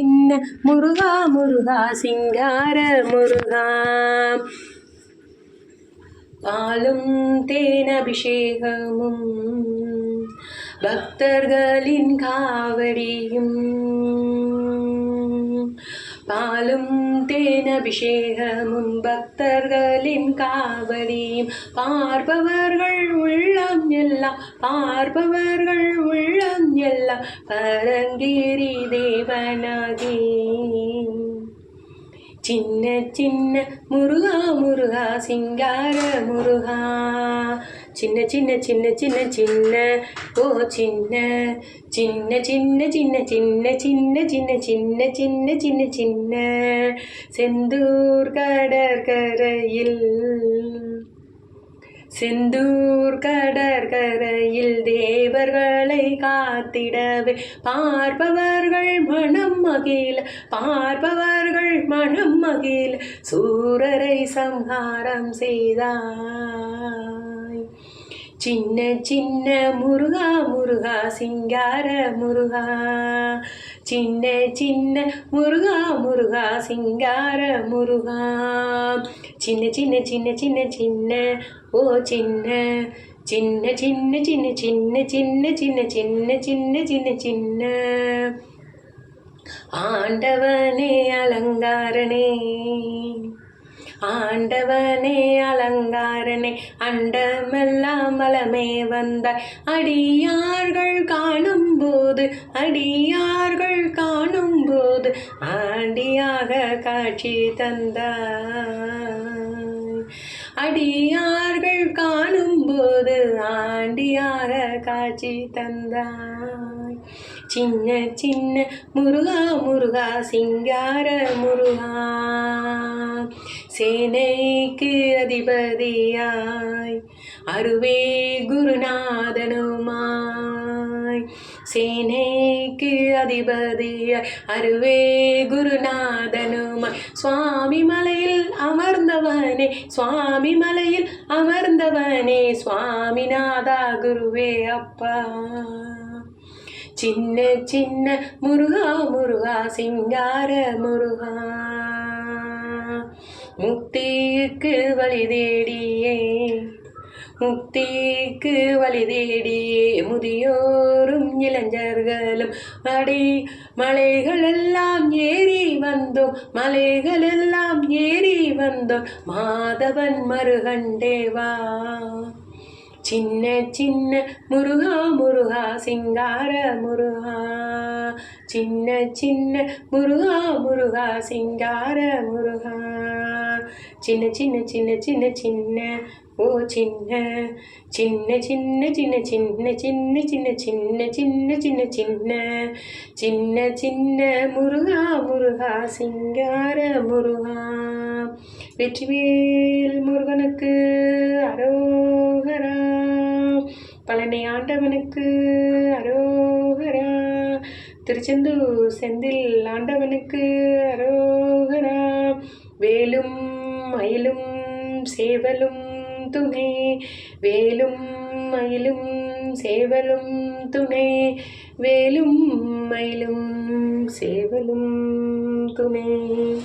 பின்ன முருகா முருகா சிங்கார முருகா. பாலும் தேன் அபிஷேகமும் பக்தர்களின் காவடியும். பாலும் தேன் அபிஷேகமும் பக்தர்களின் காவலியும் பார்ப்பவர்கள் உள்ளம் எல்லாம் பார்ப்பவர்கள் உள்ளம் எல்லாம் பரங்கிரி தேவனாகி. சின்ன சின்ன முருகா முருகா சிங்கார முருகா சின்ன சின்ன சின்ன சின்ன சின்ன ஓ சின்ன சின்ன சின்ன சின்ன சின்ன சின்ன சின்ன சின்ன சின்ன சின்ன சின்ன செந்தூர் கடற்கரையில் செந்தூர் கடற்கரையில் தேவர்களை காத்திடவே பார்ப்பவர்கள் மனம் மகிழ பார்ப்பவர்கள் மனம் மகிழ சூரரை சம்ஹாரம் செய்தாய். சின்ன சின்ன முருகா முருகா சிங்கார முருகா சின்ன சின்ன முருகா முருகா சிங்கார முருகா சின்ன சின்ன சின்ன சின்ன சின்ன ஓ சின்ன சின்ன சின்ன சின்ன சின்ன சின்ன சின்ன சின்ன சின்ன சின்ன சின்ன ஆண்டவனே அலங்காரனே ஆண்டவனே அலங்காரனே அண்டமெல்லாம் மலமே வந்தாய். அடியார்கள் காணும் போது அடியார்கள் காணும் போது ஆண்டியாக காட்சி தந்தாய். அடியார்கள் காணும் போது ஆண்டியாக காட்சி தந்தாய். சின்ன சின்ன முருகா முருகா சிங்கார முருகா சேனைக்கு அதிபதியாய். அருவே குருநாதனுமாய். சேனைக்கு அதிபதியாய். அருவே குருநாதனுமாய். சுவாமி மலையில் அமர்ந்தவனே சுவாமி மலையில் அமர்ந்தவனே சுவாமிநாதா குருவே அப்பா. சின்ன சின்ன முருகா முருகா சிங்கார முருகா. முக்திக்கு வழி தேடியே முக்திக்கு வழி தேடியே. முதியோரும் இளைஞர்களும் அடி மலைகளெல்லாம் ஏறி வந்தோம் மலைகளெல்லாம் ஏறி வந்தோம். மாதவன் மருகண்டேவா. சின்ன சின்ன முருகா முருகா சிங்கார முருகா. சின்ன சின்ன முருகா முருகா சிங்கார முருகா. சின்ன சின்ன சின்ன சின்ன சின்ன ஓ சின்ன. சின்ன சின்ன சின்ன சின்ன சின்ன சின்ன சின்ன சின்ன சின்ன சின்ன. சின்ன சின்ன முருகா முருகா சிங்கார முருகா. வெற்றிவேல் முருகனுக்கு பழனி ஆண்டவனுக்கு அரோகரா. திருச்செந்தூர் செந்தில் ஆண்டவனுக்கு அரோகரா. வேலும் மயிலும் சேவலும் துணை. வேலும் மயிலும் சேவலும் துணை. வேலும் மயிலும் சேவலும் துணை.